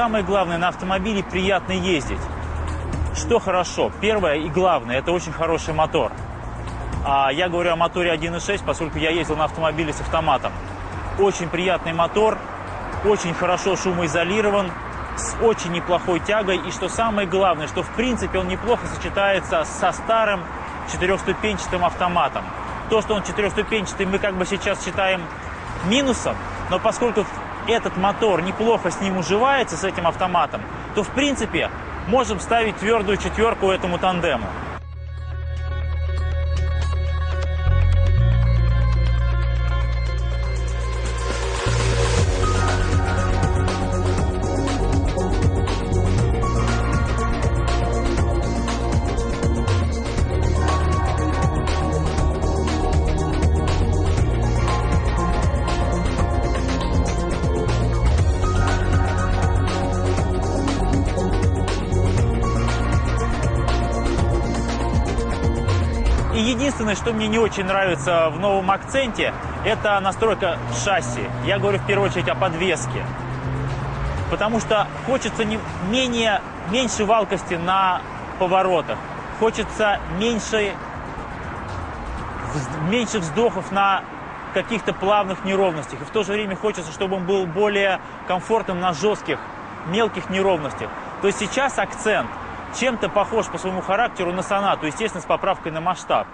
самое главное, на автомобиле приятно ездить. Что хорошо? Первое и главное, это очень хороший мотор. А я говорю о моторе 1.6, поскольку я ездил на автомобиле с автоматом. Очень приятный мотор, очень хорошо шумоизолирован, с очень неплохой тягой. И что самое главное, что в принципе он неплохо сочетается со старым четырехступенчатым автоматом. То, что он четырехступенчатый, мы как бы сейчас считаем минусом, но поскольку этот мотор неплохо с ним уживается, с этим автоматом, то в принципе можем ставить твердую четверку этому тандему. Единственное, что мне не очень нравится в новом акценте, это настройка шасси. Я говорю в первую очередь о подвеске. Потому что хочется не, менее, меньше валкости на поворотах. Хочется меньше, меньше вздохов на каких-то плавных неровностях. И в то же время хочется, чтобы он был более комфортным на жестких, мелких неровностях. То есть сейчас акцент чем-то похож по своему характеру на сонату, естественно, с поправкой на масштаб.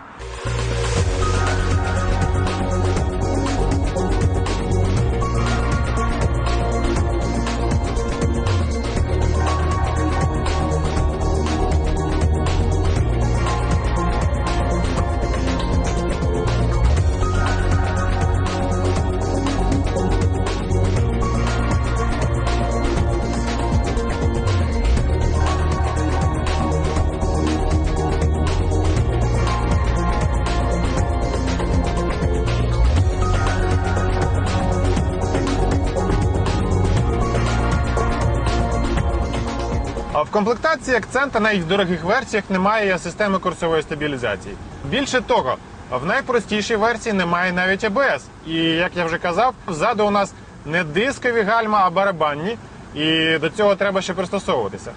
Комплектації акцента навіть в дорогих версіях немає системи курсової стабілізації. Більше того, в найпростішій версії немає навіть АБС. І як я вже казав, ззаду у нас не дискові гальма, а барабанні, і до цього треба ще пристосовуватися.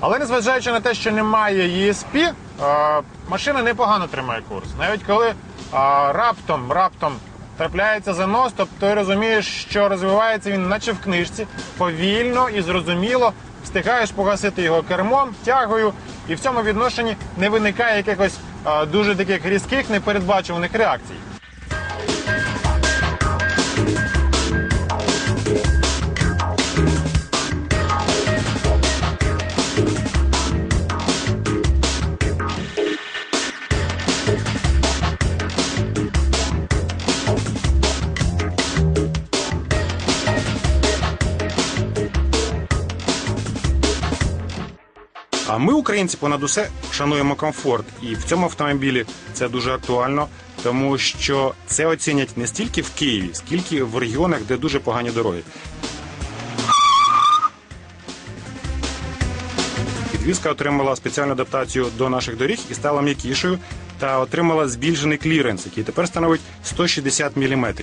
Але незважаючи на те, що немає ESP, е, машина непогано тримає курс. Навіть коли е, раптом, раптом трапляється занос, тобто ти розумієш, що розвивається він, наче в книжці, повільно і зрозуміло, встигаєш погасити його кермом, тягою, і в цьому відношенні не виникає якихось дуже таких різких, непередбачуваних реакцій. А ми, українці, понад усе шануємо комфорт, і в цьому автомобілі це дуже актуально, тому що це оцінять не стільки в Києві, скільки в регіонах, де дуже погані дороги. Підвізка отримала спеціальну адаптацію до наших доріг і стала м'якішою та отримала збільшений кліренс, який тепер становить 160 мм.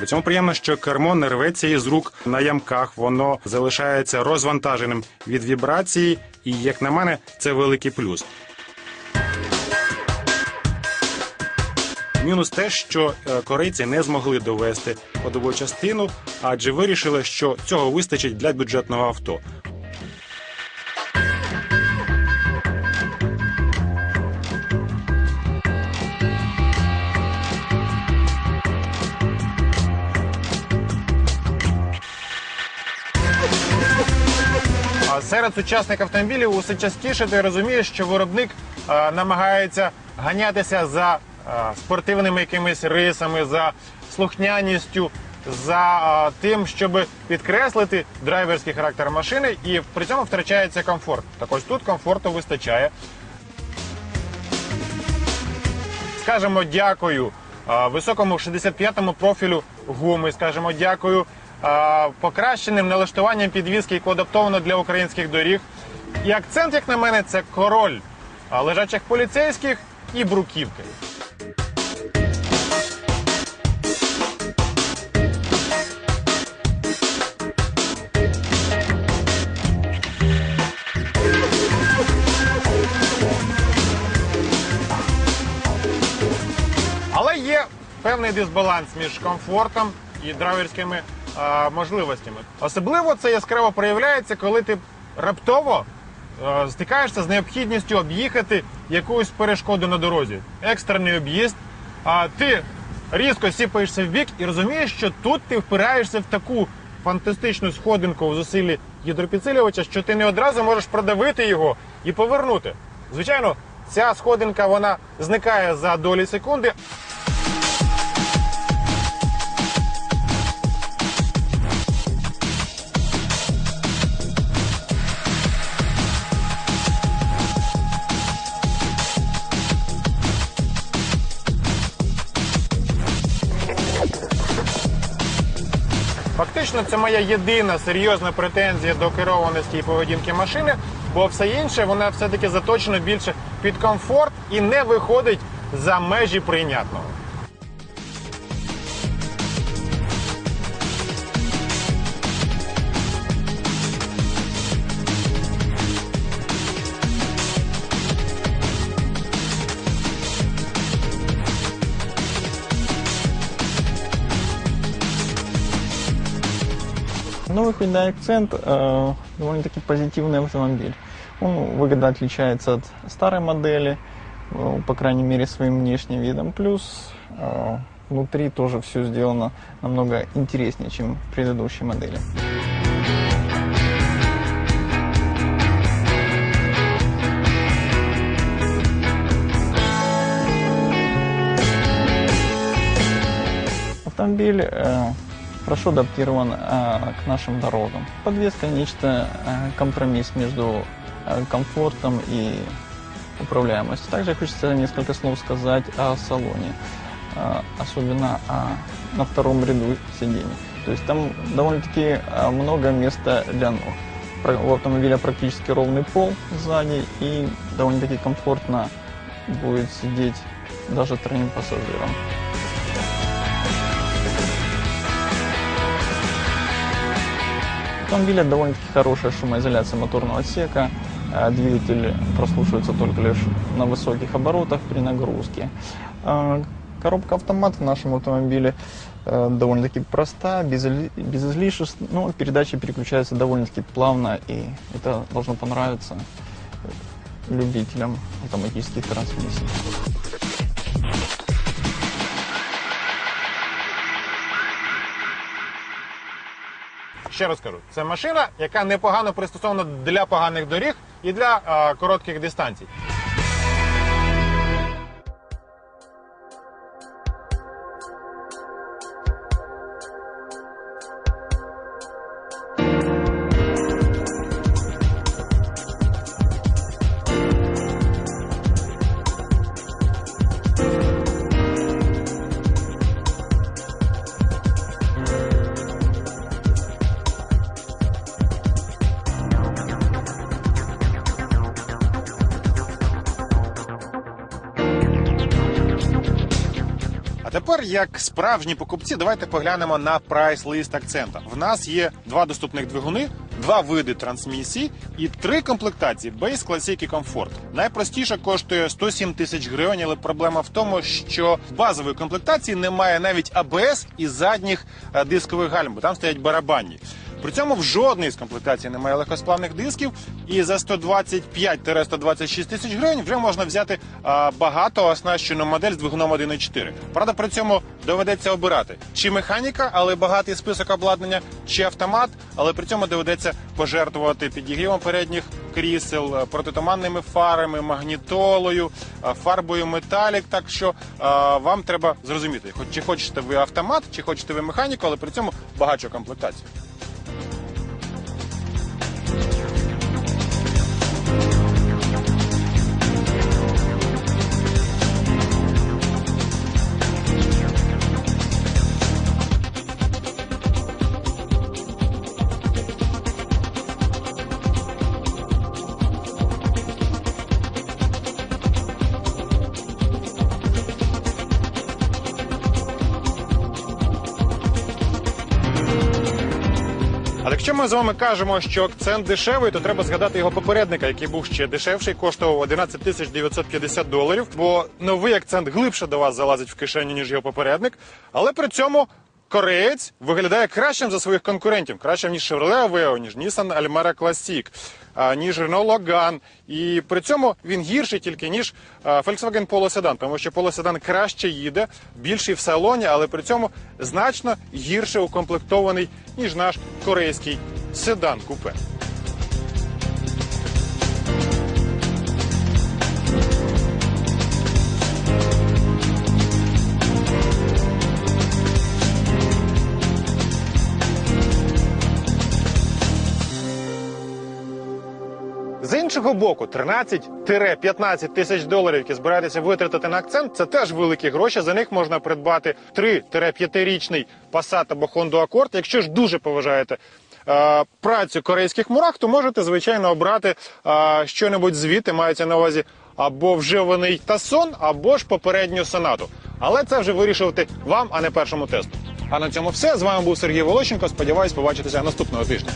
При цьому приємно, що кермо не рветься із рук на ямках, воно залишається розвантаженим від вібрації, і, як на мене, це великий плюс. Мінус те, що е, корейці не змогли довести ходову частину, адже вирішили, що цього вистачить для бюджетного авто. Серед сучасних автомобілів усе частіше ти розумієш, що виробник е, намагається ганятися за е, спортивними якимись рисами, за слухняністю, за е, тим, щоб підкреслити драйверський характер машини, і при цьому втрачається комфорт. Так ось тут комфорту вистачає. Скажемо дякую високому 65-му профілю гуми. Скажемо дякую покращеним налаштуванням підвізки, яку адаптовано для українських доріг. І акцент, як на мене, це король лежачих поліцейських і бруківки. Певний дисбаланс між комфортом і драйверськими е, можливостями. Особливо це яскраво проявляється, коли ти раптово е, стикаєшся з необхідністю об'їхати якусь перешкоду на дорозі, екстрений об'їзд. А ти різко сіпаєшся в бік і розумієш, що тут ти впираєшся в таку фантастичну сходинку в зусиллі гідропідсилювача, що ти не одразу можеш продавити його і повернути. Звичайно, ця сходинка вона зникає за долі секунди. Фактично, це моя єдина серйозна претензія до керованості і поведінки машини, бо все інше вона все-таки заточена більше під комфорт і не виходить за межі прийнятного. Новый Hyundai Accent э, довольно-таки позитивный автомобиль. Он выгодно отличается от старой модели, э, по крайней мере своим внешним видом. Плюс э, внутри тоже все сделано намного интереснее, чем в предыдущей модели. Автомобиль э, хорошо адаптирован э, к нашим дорогам. Подвеска нечто э, компромисс между э, комфортом и управляемостью. Также хочется несколько слов сказать о салоне, э, особенно о- на втором ряду сидений. То есть там довольно-таки э, много места для ног. У автомобиля практически ровный пол сзади и довольно-таки комфортно будет сидеть даже троим пассажирам. Автомобиля довольно-таки хорошая шумоизоляция моторного отсека. Э, Двигатель прослушивается только лишь на высоких оборотах при нагрузке. Э, Коробка автомат в нашем автомобиле э, довольно-таки проста, без, без излишеств, но передачи переключаются довольно-таки плавно, и это должно понравиться любителям автоматических трансмиссий. Ще раз кажу, це машина, яка непогано пристосована для поганих доріг і для е, коротких дистанцій. Тепер, як справжні покупці, давайте поглянемо на прайс-лист акцента. В нас є два доступних двигуни, два види трансмісії і три комплектації Base, Classic і Comfort. Найпростіша коштує 107 тисяч гривень, але проблема в тому, що в базової комплектації немає навіть АБС і задніх е, дискових гальм, бо там стоять барабанні. При цьому в жодній з комплектацій немає легкосплавних дисків, і за 125-126 тисяч гривень вже можна взяти а, багато оснащену модель з двигуном 1.4. Правда, при цьому доведеться обирати чи механіка, але багатий список обладнання, чи автомат, але при цьому доведеться пожертвувати підігрівом передніх крісел, е, протитуманними фарами, магнітолою, е, фарбою металік. Так що е, вам треба зрозуміти, хоч- чи хочете ви автомат, чи хочете ви механіку, але при цьому багато комплектацій. Якщо ми з вами кажемо, що акцент дешевий, то треба згадати його попередника, який був ще дешевший, коштував 11 тисяч 950 доларів. Бо новий акцент глибше до вас залазить в кишеню, ніж його попередник. Але при цьому кореєць виглядає кращим за своїх конкурентів, кращим ніж Chevrolet Aveo, ніж Nissan Almera Classic, ніж Renault Logan. І при цьому він гірший тільки ніж Volkswagen Polo Sedan, тому що Polo Sedan краще їде, більший в салоні, але при цьому значно гірше укомплектований, ніж наш корейський седан купе. Іншого боку, 13-15 тисяч доларів, які збираєтеся витратити на акцент, це теж великі гроші. За них можна придбати 3-5-річний Passat або Honda Accord. Якщо ж дуже поважаєте е, працю корейських мурах, то можете звичайно обрати е, що-небудь звідти, мається на увазі або вживаний тасон, або ж попередню сонату. Але це вже вирішувати вам, а не першому тесту. А на цьому все. З вами був Сергій Волощенко. Сподіваюсь, побачитися наступного тижня.